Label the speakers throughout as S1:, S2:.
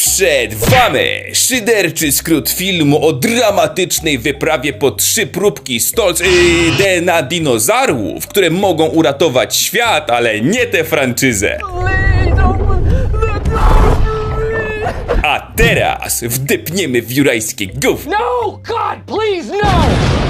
S1: Przed wami szyderczy skrót filmu o dramatycznej wyprawie po trzy próbki stolc yy, DNA dinozaurów, które mogą uratować świat, ale nie tę franczyzę. A teraz wdepniemy w jurajskie gówno.
S2: No! God, please, no!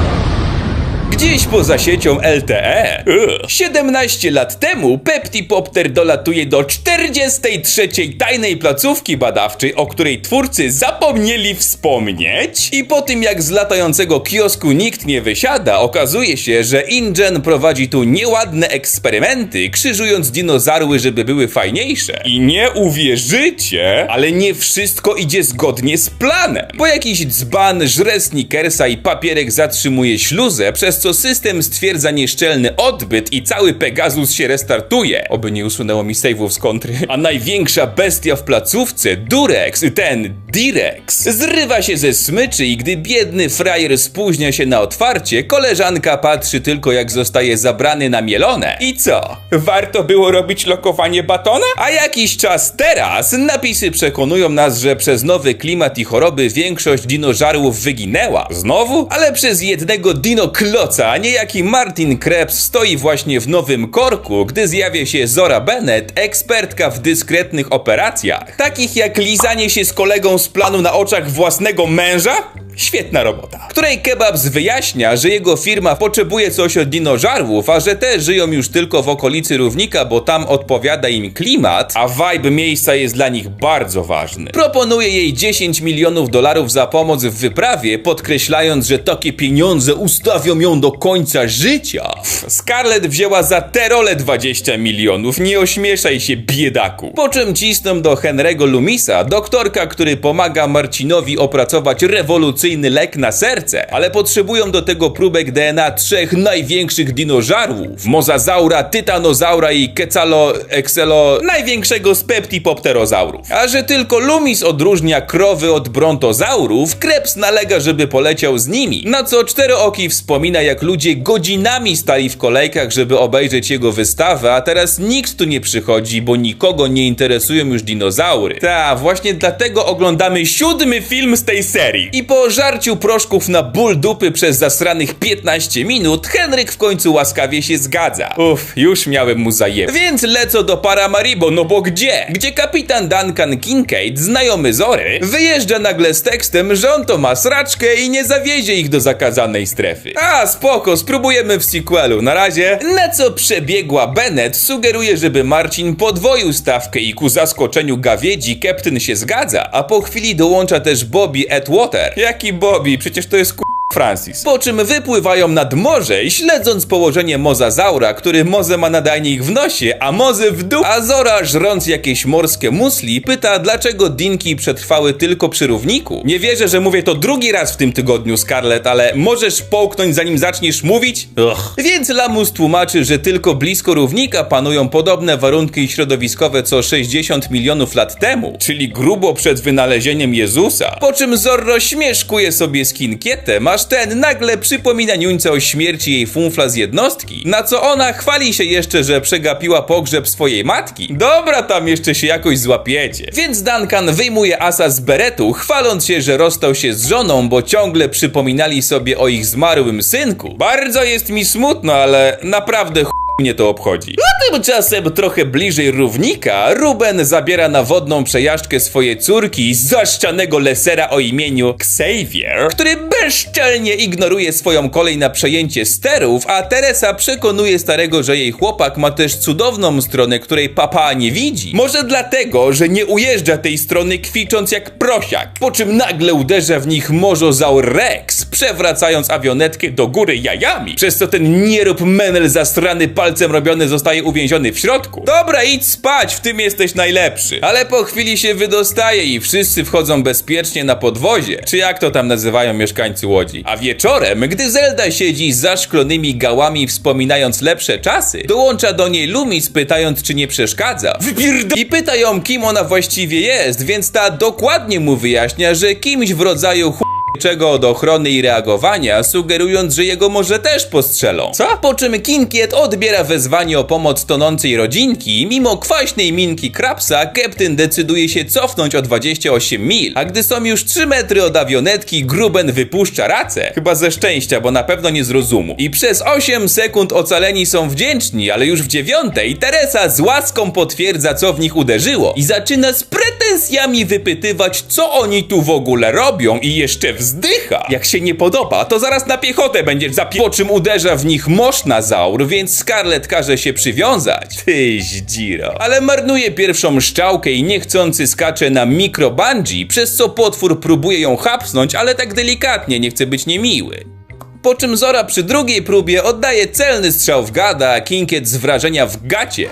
S1: Gdzieś poza siecią LTE. Ugh. 17 lat temu Peptipopter dolatuje do 43. tajnej placówki badawczej, o której twórcy zapomnieli wspomnieć. I po tym jak z latającego kiosku nikt nie wysiada, okazuje się, że InGen prowadzi tu nieładne eksperymenty, krzyżując dinozaury, żeby były fajniejsze. I nie uwierzycie, ale nie wszystko idzie zgodnie z planem. Bo jakiś dzban żre snickersa i papierek zatrzymuje śluzę, przez co system stwierdza nieszczelny odbyt i cały Pegasus się restartuje. Oby nie usunęło mi save'ów z kontry. A największa bestia w placówce, Durex, ten Direx, zrywa się ze smyczy i gdy biedny frajer spóźnia się na otwarcie, koleżanka patrzy tylko jak zostaje zabrany na mielone. I co? Warto było robić lokowanie batona? A jakiś czas teraz napisy przekonują nas, że przez nowy klimat i choroby większość dinożarłów wyginęła. Znowu? Ale przez jednego dinokloca, niejaki Martin Krebs stoi właśnie w Nowym Korku, gdy zjawia się Zora Bennett, ekspertka w dyskretnych operacjach, takich jak lizanie się z kolegą z planu na oczach własnego męża? Świetna robota. Której Kebabs wyjaśnia, że jego firma potrzebuje coś od dinożarłów, a że te żyją już tylko w okolicy równika, bo tam odpowiada im klimat, a vibe miejsca jest dla nich bardzo ważny. Proponuje jej 10 milionów dolarów za pomoc w wyprawie, podkreślając, że takie pieniądze ustawią ją do końca życia. Scarlett wzięła za tę rolę 20 milionów, nie ośmieszaj się biedaku. Po czym cisną do Henry'ego Lumisa, doktorka, który pomaga Marcinowi opracować rewolucyjny lek na serce, ale potrzebują do tego próbek DNA trzech największych dinożarłów. Mozazaura, tytanozaura i kecalo... exelo... największego z peptipopterozaurów. A że tylko Lumis odróżnia krowy od brontozaurów, Krebs nalega, żeby poleciał z nimi. Na co Czterooki wspomina, jak ludzie godzinami stali w kolejkach, żeby obejrzeć jego wystawę, a teraz nikt tu nie przychodzi, bo nikogo nie interesują już dinozaury. Ta, właśnie dlatego oglądamy siódmy film z tej serii. I po żarciu proszków na ból dupy przez zasranych 15 minut, Henryk w końcu łaskawie się zgadza. Uff, już miałem mu zajeb. Więc lecą do Paramaribo, no bo gdzie? Gdzie kapitan Duncan Kincaid, znajomy Zory, wyjeżdża nagle z tekstem, że on to ma sraczkę i nie zawiezie ich do zakazanej strefy. A, spoko, spróbujemy w sequelu. Na razie, na co przebiegła Bennett sugeruje, żeby Marcin podwoił stawkę i ku zaskoczeniu gawiedzi Captain się zgadza, a po chwili dołącza też Bobby Atwater. Jaki Bobby? Przecież to jest ku... Francis. Po czym wypływają nad morze, śledząc położenie mozazaura, który Moze ma nadajnik w nosie, a Mozy w dół. A Zora, żrąc jakieś morskie musli, pyta, dlaczego dinki przetrwały tylko przy równiku. Nie wierzę, że mówię to drugi raz w tym tygodniu, Scarlett, ale możesz połknąć zanim zaczniesz mówić? Ugh. Więc Lamus tłumaczy, że tylko blisko równika panują podobne warunki środowiskowe co 60 milionów lat temu, czyli grubo przed wynalezieniem Jezusa. Po czym Zorro śmieszkuje sobie z kinkietem, ten nagle przypomina Niuńce o śmierci jej funfla z jednostki, na co ona chwali się jeszcze, że przegapiła pogrzeb swojej matki. Dobra, tam jeszcze się jakoś złapiecie. Więc Duncan wyjmuje asa z beretu, chwaląc się, że rozstał się z żoną, bo ciągle przypominali sobie o ich zmarłym synku. Bardzo jest mi smutno, ale naprawdę ch... mnie to obchodzi. A tymczasem trochę bliżej równika Ruben zabiera na wodną przejażdżkę swoje córki zaszczanego lesera o imieniu Xavier, który bezczelnie ignoruje swoją kolej na przejęcie sterów, a Teresa przekonuje starego, że jej chłopak ma też cudowną stronę, której papa nie widzi. Może dlatego, że nie ujeżdża tej strony kwicząc jak prosiak, po czym nagle uderza w nich morzozaur Rex, przewracając awionetkę do góry jajami, przez co ten nierób menel zastrany palcem robiony zostaje uwięziony w środku. Dobra, idź spać, w tym jesteś najlepszy. Ale po chwili się wydostaje i wszyscy wchodzą bezpiecznie na podwozie, czy jak to tam nazywają mieszkańcy Łodzi. A wieczorem, gdy Zelda siedzi z zaszklonymi gałami wspominając lepsze czasy, dołącza do niej Lumis pytając czy nie przeszkadza. Wypierdo... I pyta ją kim ona właściwie jest, więc ta dokładnie mu wyjaśnia, że kimś w rodzaju. Czego od ochrony i reagowania, sugerując, że jego może też postrzelą. Co? Po czym Kinkiet odbiera wezwanie o pomoc tonącej rodzinki, mimo kwaśnej minki Krapsa, Captain decyduje się cofnąć o 28 mil, a gdy są już 3 metry od awionetki, Gruben wypuszcza racę. Chyba ze szczęścia, bo na pewno nie z rozumu. I przez 8 sekund ocaleni są wdzięczni, ale już w dziewiątej Teresa z łaską potwierdza, co w nich uderzyło i zaczyna z pretensjami wypytywać, co oni tu w ogóle robią i jeszcze wzdycha. Jak się nie podoba, to zaraz na piechotę będziesz zapie... Po czym uderza w nich moszna zaur, więc Scarlett każe się przywiązać. Tyś dziro. Ale marnuje pierwszą szczałkę i niechcący skacze na mikro bungee, przez co potwór próbuje ją hapsnąć, ale tak delikatnie, nie chce być niemiły. Po czym Zora przy drugiej próbie oddaje celny strzał w gada, a Kinkiet z wrażenia w gacie.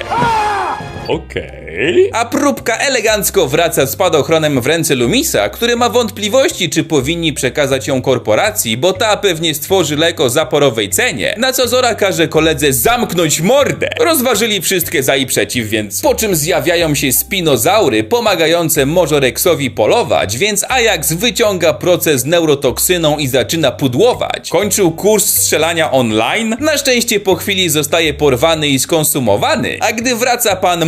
S1: Okej. A próbka elegancko wraca spadochronem w ręce Lumisa, który ma wątpliwości, czy powinni przekazać ją korporacji, bo ta pewnie stworzy lek o zaporowej cenie. Na co Zora każe koledze zamknąć mordę. Rozważyli wszystkie za i przeciw, więc. Po czym zjawiają się spinozaury pomagające Możoreksowi polować, więc Ajax wyciąga proces z neurotoksyną i zaczyna pudłować. Kończył kurs strzelania online. Na szczęście po chwili zostaje porwany i skonsumowany, a gdy wraca pan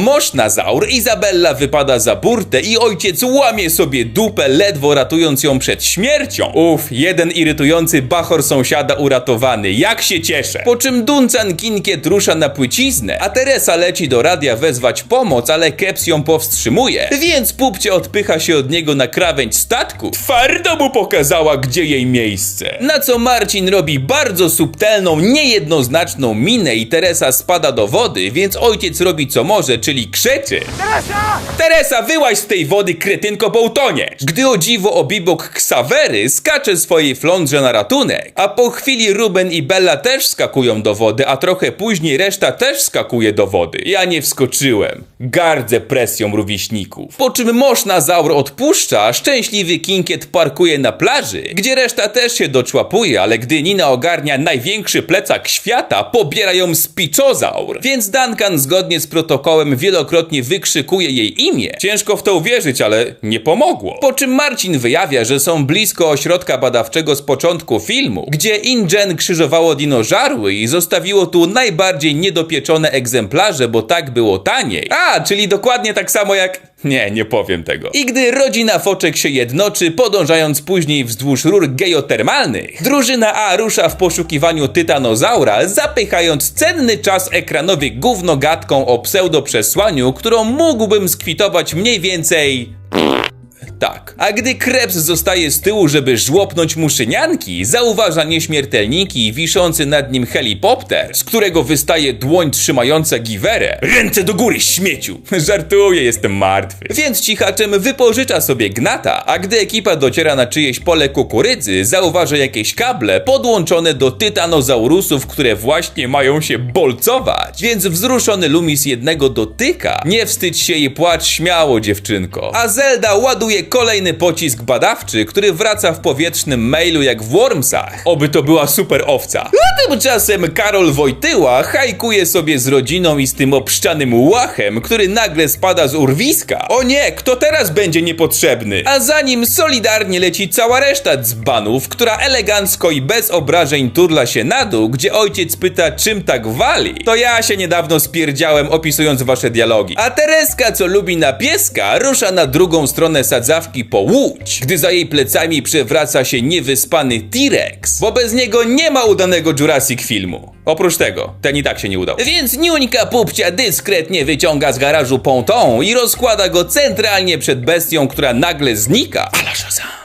S1: Mosznazaur, Izabella wypada za burtę i ojciec łamie sobie dupę, ledwo ratując ją przed śmiercią. Uff, jeden irytujący bachor sąsiada uratowany, jak się cieszę. Po czym Duncan Kinkiet rusza na płyciznę, a Teresa leci do radia wezwać pomoc, ale Keps ją powstrzymuje, więc pupcie odpycha się od niego na krawędź statku. Twardo mu pokazała, gdzie jej miejsce. Na co Marcin robi bardzo subtelną, niejednoznaczną minę i Teresa spada do wody, więc ojciec robi co może, czyli krzyczy. Teresa, wyłaź z tej wody, kretynko, bo utoniesz! Gdy o dziwo obibok Ksawery skacze swojej flądrze na ratunek, a po chwili Ruben i Bella też skakują do wody, a trochę później reszta też skakuje do wody. Ja nie wskoczyłem. Gardzę presją rówieśników. Po czym Moszna Zaur odpuszcza, szczęśliwy Kinkiet parkuje na plaży, gdzie reszta też się doczłapuje, ale gdy Nina ogarnia największy plecak świata, pobiera ją Spiczozaur. Więc Duncan zgodnie z protokołem wielokrotnie wykrzykuje jej imię. Ciężko w to uwierzyć, ale nie pomogło. Po czym Marcin wyjawia, że są blisko ośrodka badawczego z początku filmu, gdzie InGen krzyżowało dinożarły i zostawiło tu najbardziej niedopieczone egzemplarze, bo tak było taniej. A, czyli dokładnie tak samo jak... Nie, nie powiem tego. I gdy rodzina Foczek się jednoczy, podążając później wzdłuż rur geotermalnych, drużyna A rusza w poszukiwaniu tytanozaura, zapychając cenny czas ekranowy gównogatką o pseudoprzesłaniu, którą mógłbym skwitować mniej więcej... Tak. A gdy Krebs zostaje z tyłu, żeby żłopnąć muszynianki, zauważa nieśmiertelniki wiszący nad nim helikopter, z którego wystaje dłoń trzymająca giwerę. Ręce do góry, śmieciu! Żartuję, jestem martwy. Więc cichaczem wypożycza sobie gnata, a gdy ekipa dociera na czyjeś pole kukurydzy, zauważa jakieś kable podłączone do tytanozaurusów, które właśnie mają się bolcować. Więc wzruszony Lumis jednego dotyka. Nie wstydź się i płacz śmiało, dziewczynko. A Zelda ładuje kolejny pocisk badawczy, który wraca w powietrznym mailu jak w Wormsach. Oby to była super owca. A tymczasem Karol Wojtyła hajkuje sobie z rodziną i z tym obszczanym łachem, który nagle spada z urwiska. O nie, kto teraz będzie niepotrzebny? A za nim solidarnie leci cała reszta dzbanów, która elegancko i bez obrażeń turla się na dół, gdzie ojciec pyta czym tak wali. To ja się niedawno spierdziałem opisując wasze dialogi. A Tereska, co lubi na pieska, rusza na drugą stronę sadzawki po łódź, gdy za jej plecami przewraca się niewyspany T-Rex, bo bez niego nie ma udanego Jurassic filmu. Oprócz tego, ten i tak się nie udał. Więc Niuńka Pupcia dyskretnie wyciąga z garażu pontą i rozkłada go centralnie przed bestią, która nagle znika.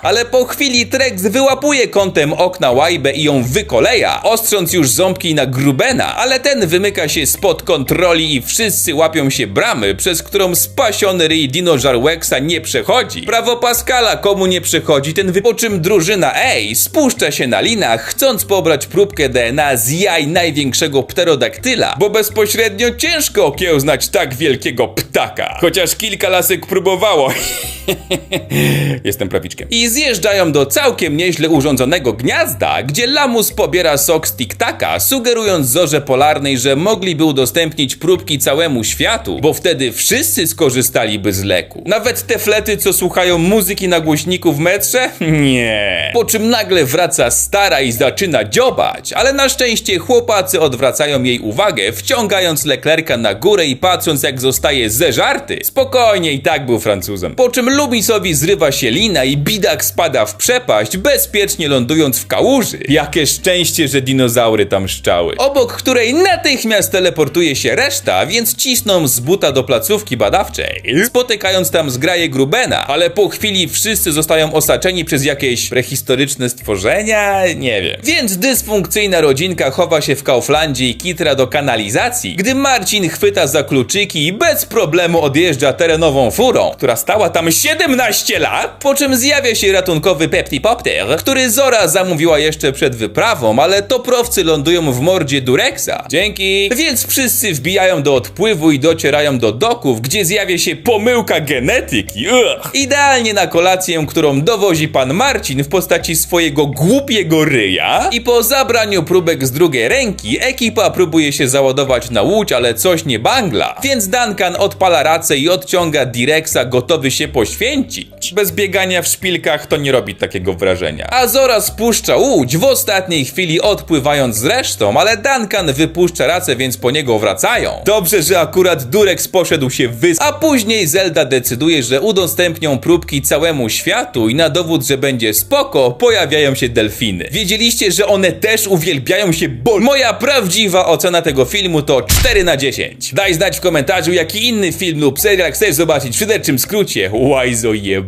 S1: Ale po chwili Trex wyłapuje kątem okna łajbę i ją wykoleja, ostrząc już ząbki na Grubena, ale ten wymyka się spod kontroli i wszyscy łapią się bramy, przez którą spasiony ryj dinożar Wexa nie przechodzi. Prawo Pascala komu nie przechodzi, ten wy... Po czym drużyna A spuszcza się na linach, chcąc pobrać próbkę DNA z jaj największego pterodaktyla, bo bezpośrednio ciężko okiełznać tak wielkiego ptaka. Chociaż kilka lasek próbowało. Jestem prawiczkiem. I zjeżdżają do całkiem nieźle urządzonego gniazda, gdzie lamus pobiera sok z tiktaka, sugerując zorze polarnej, że mogliby udostępnić próbki całemu światu, bo wtedy wszyscy skorzystaliby z leku. Nawet te flety, co słuchają muzyki na głośniku w metrze? Nie. Po czym nagle wraca stara i zaczyna dziobać, ale na szczęście chłopacy odwracają jej uwagę, wciągając leklerka na górę i patrząc jak zostaje zeżarty. Spokojnie i tak był Francuzem. Po czym Lubisowi zrywa się lina i bidak spada w przepaść, bezpiecznie lądując w kałuży. Jakie szczęście, że dinozaury tam szczały. Obok której natychmiast teleportuje się reszta, więc cisną z buta do placówki badawczej, spotykając tam zgraje Grubena, ale po chwili wszyscy zostają osaczeni przez jakieś prehistoryczne stworzenia, nie wiem. Więc dysfunkcyjna rodzinka chowa się w Kauflandzie i kitra do kanalizacji, gdy Marcin chwyta za kluczyki i bez problemu odjeżdża terenową furą, która stała tam 17 lat, po czym zjawia się ratunkowy Peptipopter, który Zora zamówiła jeszcze przed wyprawą, ale toprowcy lądują w mordzie Durexa. Dzięki! Więc wszyscy wbijają do odpływu i docierają do doków, gdzie zjawia się pomyłka genetyki. Ugh. Idealnie na kolację, którą dowozi pan Marcin w postaci swojego głupiego ryja. I po zabraniu próbek z drugiej ręki, ekipa próbuje się załadować na łódź, ale coś nie bangla. Więc Duncan odpala racę i odciąga Direxa, gotowy się poświęcić. Bez biegania w szpilkach to nie robi takiego wrażenia. A Zora spuszcza łódź w ostatniej chwili odpływając z resztą, ale Duncan wypuszcza racę, więc po niego wracają. Dobrze, że akurat Durex poszedł się wys... A później Zelda decyduje, że udostępnią próbki całemu światu i na dowód, że będzie spoko, pojawiają się delfiny. Wiedzieliście, że one też uwielbiają się bol... Moja prawdziwa ocena tego filmu to 4 na 10. Daj znać w komentarzu, jaki inny film lub serial chcesz zobaczyć w szyderczym skrócie. Łajzo jeb...